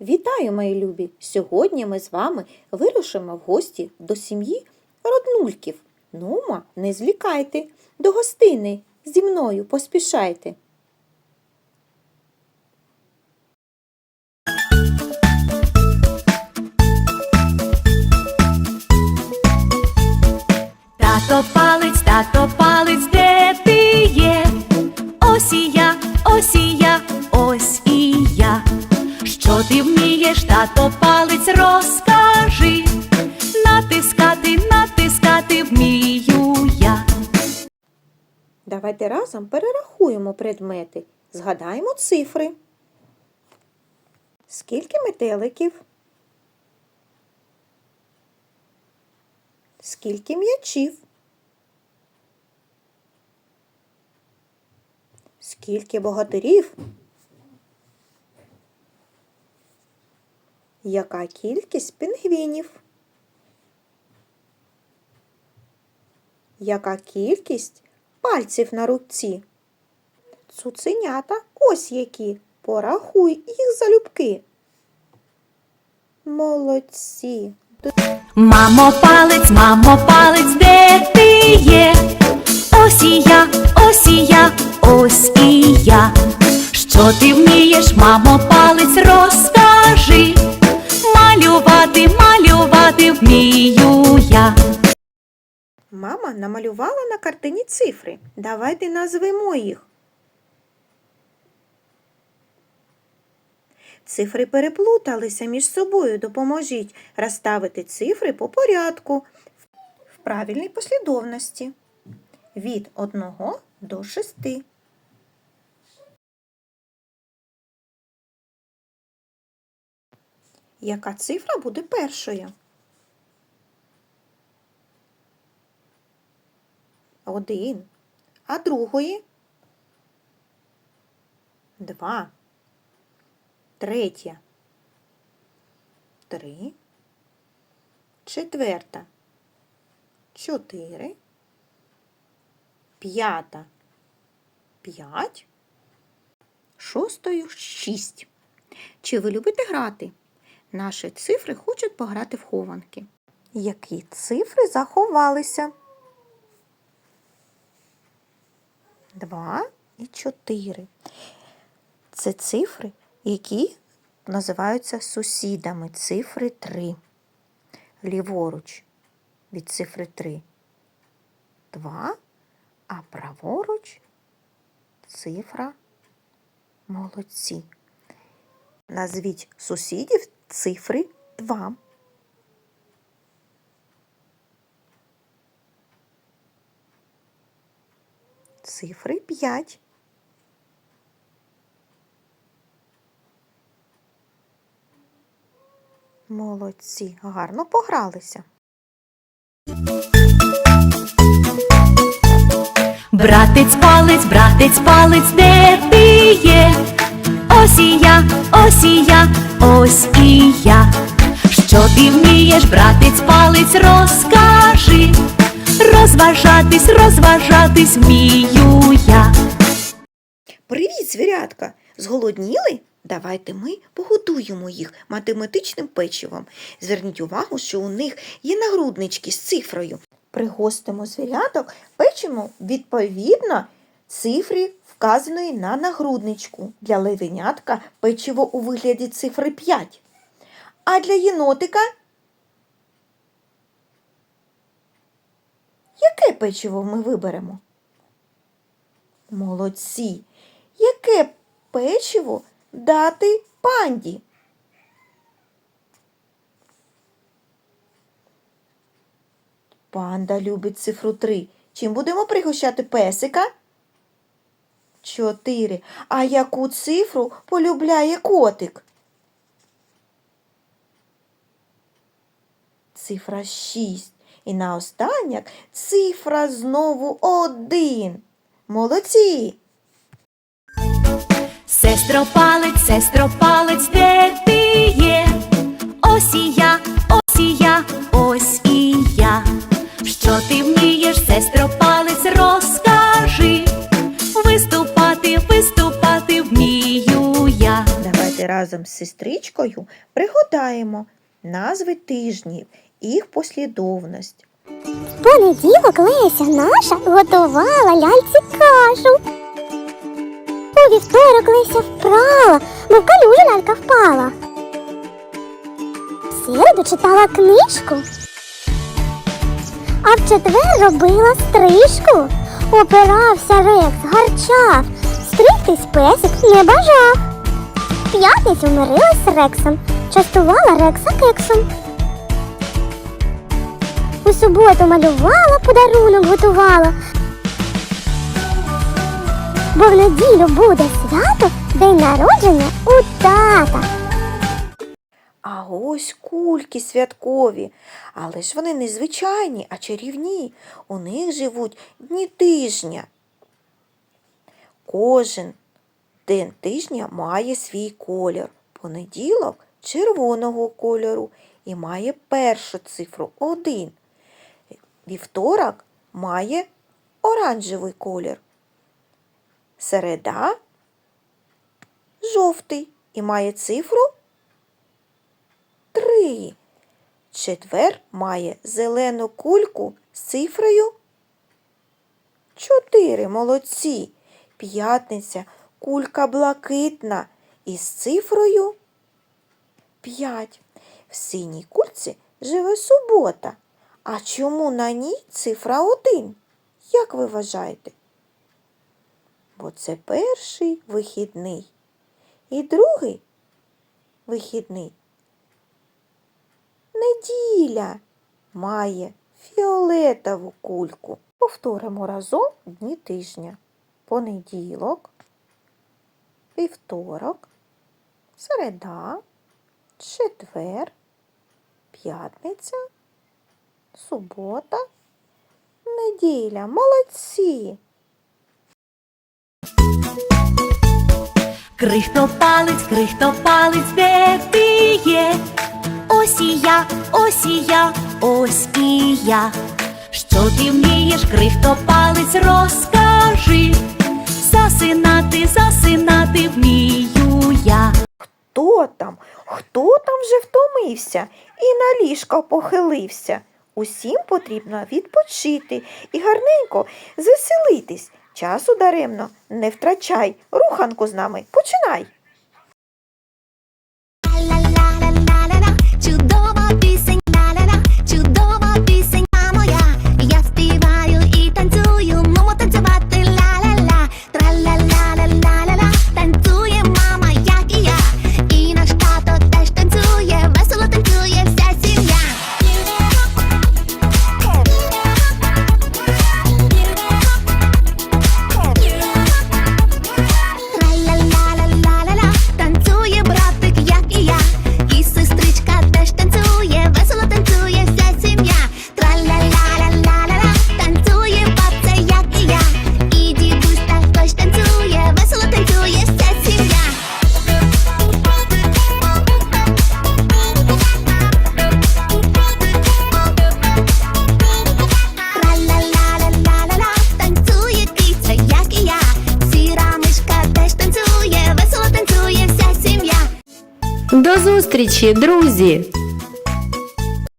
Вітаю, мої любі! Сьогодні ми з вами вирушимо в гості до сім'ї роднульків. Нума, не злікайте, до гостини зі мною поспішайте. Тато палець, тато палець, разом перерахуємо предмети, згадаємо цифри. Скільки метеликів? Скільки м'ячів? Скільки богатирів? Яка кількість пінгвінів? Яка кількість пальців на руці? Цуценята ось які. Порахуй їх залюбки. Молодці. Мамо палець, мамо палець, де ти є? Ось і я, ось і я, ось і я. Що ти вмієш, мамо палець, розкажи. Мама намалювала на картині цифри. Давайте назвемо їх. Цифри переплуталися між собою. Допоможіть розставити цифри по порядку в правильній послідовності від 1 до 6. Яка цифра буде першою? Один. А другої? Два. Третя. Три. Четверта. Чотири. П'ята. П'ять. Шостою шість. Чи ви любите грати? Наші цифри хочуть пограти в хованки. Які цифри заховалися? Два і чотири. Це цифри, які називаються сусідами. Цифри 3. Ліворуч від цифри 3 2, а праворуч цифра молодці. Назвіть сусідів цифри 2. Цифри 5. Молодці, гарно погралися. Братець палець, братець палець, де ти є? Ось і я, ось і я, ось і я. Що ти вмієш, братець палець, розкажи. Розважатись, розважатись вмію я. Привіт, звірятка! Зголодніли? Давайте ми погодуємо їх математичним печивом. Зверніть увагу, що у них є нагруднички з цифрою. Пригостимо звіряток печимо відповідно цифрі, вказаної на нагрудничку. Для левенятка печиво у вигляді цифри 5. А для єнотика яке печиво ми виберемо? Молодці! Яке печиво дати панді? Панда любить цифру 3. Чим будемо пригощати песика? 4. А яку цифру полюбляє котик? Цифра 6. І наостанок цифра знову 1. Молодці! Сестро палець, сестро палець, де ти є? Ось і я, ось і я, ось і я. Що ти вмієш, сестро палець, розкажи. Виступати, виступати вмію я. Давайте разом разом з сестричкою пригадаємо назви тижнів, їх послідовність. Понеділок Леся наша готувала ляльці кашу. У вівторок Леся впрала, бо в калюжу лялька впала. В середу читала книжку. А в четвер робила стрижку. Опирався Рекс, гарчав, стригтись песик не бажав. В п'ятницю мирилась з Рексом, частувала Рекса кексом. Суботу малювала, подарунок готувала. Бо в неділю буде свято, день народження у тата. А ось кульки святкові, але ж вони не звичайні, а чарівні. У них живуть дні тижня. Кожен день тижня має свій колір. Понеділок червоного кольору і має першу цифру 1. Вівторок має оранжевий колір. Середа жовтий і має цифру 3. Четвер має зелену кульку з цифрою 4. Молодці. П'ятниця кулька блакитна із цифрою 5. В синій кульці живе субота. А чому на ній цифра 1? Як ви вважаєте? Бо це перший вихідний. І другий вихідний неділя має фіолетову кульку. Повторимо разом дні тижня. Понеділок, вівторок, середа, четвер, п'ятниця, субота, неділя. Молодці! Крихтопалець, крихтопалець, де ти є? Ось і я, ось і я, ось і я. Що ти вмієш, крихтопалець, розкажи. Засинати, засинати вмію я. Хто там? Хто там вже втомився і на ліжко похилився? Усім потрібно відпочити і гарненько заселитись. Часу даремно не втрачай. Руханку з нами починай. Зустрічі, друзі!